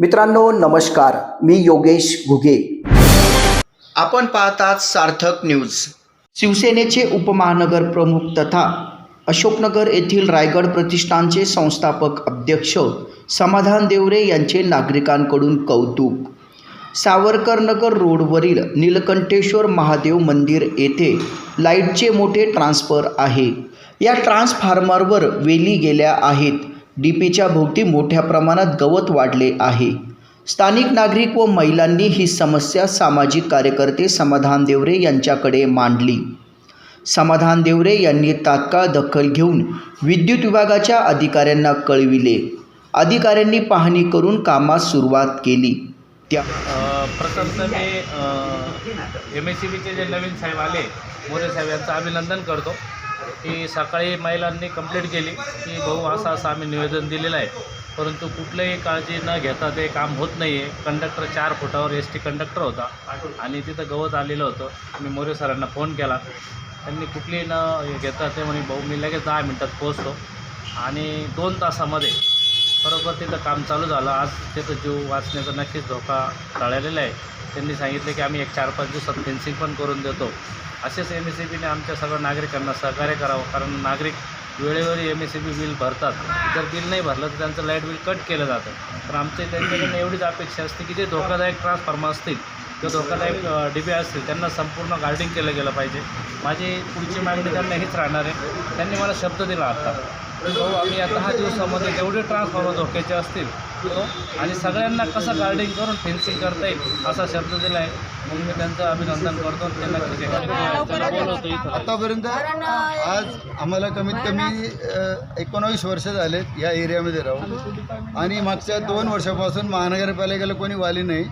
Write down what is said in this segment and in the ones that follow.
मित्रांनो नमस्कार. मी योगेश घुगे. आपण पाहतात सार्थक न्यूज. शिवसेनेचे उपमहानगर प्रमुख तथा अशोकनगर येथील रायगड प्रतिष्ठानचे संस्थापक अध्यक्ष समाधान देवरे यांचे नागरिकांकडून कौतुक. सावरकरनगर रोडवरील नीलकंठेश्वर महादेव मंदिर येथे लाईटचे मोठे ट्रान्सफर आहे. या ट्रान्सफॉर्मरवर वेली गेल्या आहेत. डी पीच्या भोवती मोठ्या प्रमाणात गवत वाढले आहे. स्थानिक नागरिक व महिलांनी ही समस्या सामाजिक कार्यकर्ते समाधान देवरे यांच्याकडे मांडली. समाधान देवरे यांनी तात्काळ दखल घेऊन विद्युत विभागाच्या अधिकाऱ्यांना कळविले. अधिकाऱ्यांनी पाहणी करून कामास सुरुवात केली. त्या प्रथमतः मी एम एस सी बीचे जे नवीन साहेब आले मोरे साहेब यांचं अभिनंदन करतो. ती सकाळी महिलांनी कंप्लेंट केली. की भाऊ असं असं आम्ही निवेदन दिलेलं आहे. परंतु कुठलंही काळजी न घेता ते काम होत नाही आहे कंडक्टर चार फुटावर एस टी कंडक्टर होता आणि तिथं गवत आलेलं होतं. मी मोरे सरांना फोन केला. त्यांनी कुठली न हे घेता ते म्हणे भाऊ मी लगेच दहा मिनटात पोहोचतो. आणि दोन तासामध्ये बरोबर तिथं काम चालू झालं. आज तिथं जीव वाचण्याचा नक्कीच धोका टाळलेला आहे. त्यांनी सांगितले की आम्ही एक चार पाच दिवसात फेन्सिंग पण करून देतो. असेच एम एस सी बीने आमच्या सगळ्या नागरिकांना सहकार्य करावं. कारण नागरिक वेळेवर M S C B bill भरतात. जर बिल नाही भरलं तर त्यांचं लाइट बिल कट केलं जातं. तर आमचे त्यांच्याकडनं एवढीच अपेक्षा असते की जे धोकादायक ट्रान्सफॉर्मर असतील किंवा धोकादायक डिबे असतील त्यांना संपूर्ण गार्डिंग केलं गेलं पाहिजे. माझी पुढची मागणी त्यांना हीच राहणार आहे. त्यांनी मला शब्द दिला आता. भाऊ आम्ही या दहा दिवसामध्ये जेवढे ट्रान्सफॉर्मर धोक्याचे असतील तो आणि सगळ्यांना कसं गार्डिंग करून फेन्सिंग करता येईल असा शब्द दिला आहे. मग मी त्यांचं अभिनंदन करतो त्यांना आतापर्यंत आज आम्हाला कमीत कमी एकोणावीस वर्ष झालेत या एरियामध्ये राहून. आणि मागच्या दोन वर्षापासून महानगरपालिकेला कोणी वाली नाही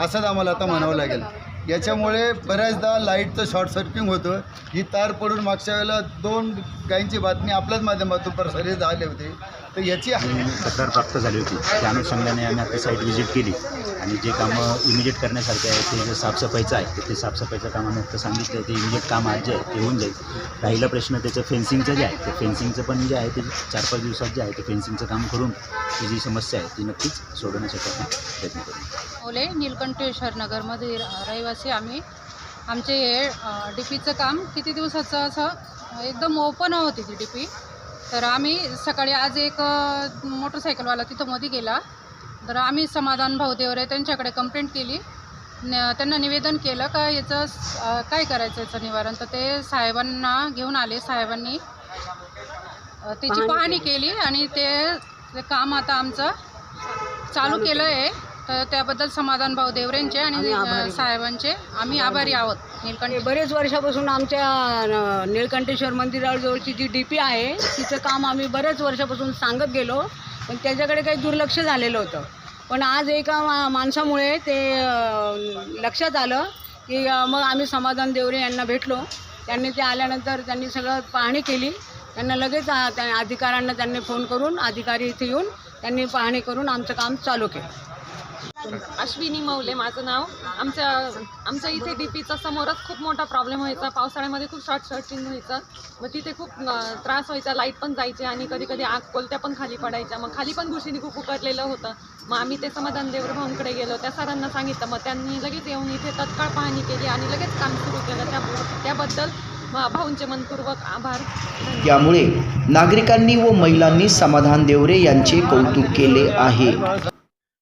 असंच आम्हाला आता म्हणावं लागेल. याच्यामुळे बऱ्याचदा लाईटचं शॉर्ट सर्किंग होतं ही तार पडून मागच्या वेळेला दोन गायींची बातमी आपल्याच माध्यमातून प्रसारित झाली होती. तर याची तक्रार प्राप्त झाली होती त्या अनुषंगाने आम्ही आता साईट व्हिजिट केली. आणि जे कामं इमिजिएट करण्यासारखे आहे ते जे साफसफाईचं आहे तर ते साफसफाईचं काम आम्ही आता सांगितलं ते इमिजिएट काम आज जे आहे ते होऊन जाईल. राहिला प्रश्न त्याचं फेन्सिंगचं जे आहे ते फेन्सिंगचं पण जे आहे ते चार पाच दिवसात जे आहे ते फेन्सिंगचं काम करून ती जी समस्या आहे ती नक्कीच सोडवण्यासाठी आपण प्रयत्न करू. ओले निलकंठेश्वर नगरमध्ये र- रहिवासी आम्ही आमचे हे डी पीचं काम किती दिवसाचं असं एकदम ओपन होती ती डी पी तर आम्ही सकाळी आज एक मोटरसायकलवाला तिथं मध्ये गेला. तर आम्ही समाधान भाऊ देवरे त्यांच्याकडे कंप्लेंट केली. त्यांना निवेदन केलं का याचं काय करायचं याचं निवारण? तर ते साहेबांना घेऊन आले साहेबांनी. त्याची पाहणी केली. आणि ते ते काम आता आमचं चालू केलं आहे तर त्याबद्दल समाधान भाऊ देवरेंचे आणि अ, साहेबांचे. आम्ही आभारी आहोत. हे निलकंठ बरेच वर्षापासून आमच्या अ, निळकंठेश्वर मंदिराजवळची जी डी पी आहे तिचं काम आम्ही बरेच वर्षापासून सांगत गेलो पण त्याच्याकडे काही दुर्लक्ष झालेलं होतं. पण आज एका मा माणसामुळे ते अ, लक्षात आलं की अ, मग आम्ही समाधान देवरे यांना भेटलो. त्यांनी ते आल्यानंतर त्यांनी सगळं पाहणी केली. त्यांना लगेच अ, त्या अधिकाऱ्यांना त्यांनी फोन करून अधिकारी इथे येऊन त्यांनी पाहणी करून आमचं काम चालू केलं. अश्विनी मौले माझं नाव. आमच्या आमच्या इथे डी पीचा समोरच खूप मोठा प्रॉब्लेम व्हायचा. पावसाळ्यामध्ये खूप शॉर्ट सर्टिंग व्हायचं. मग तिथे खूप त्रास व्हायचा. लाइट पण जायची आणि कधी कधी आग कोलत्या पण खाली पडायच्या. मग खाली पण घुशीने खूप उकडलेलं होतं. मग आम्ही ते समाधान देवर भाऊंकडे गेलो. त्या सरांना सांगितलं. मग त्यांनी लगेच येऊन इथे तत्काळ पाहणी केली आणि लगेच काम सुरू केलं. त्या त्याबद्दल भाऊंचे मनपूर्वक आभार. यामुळे नागरिकांनी व महिलांनी समाधान देवरे यांचे कौतुक केले आहे.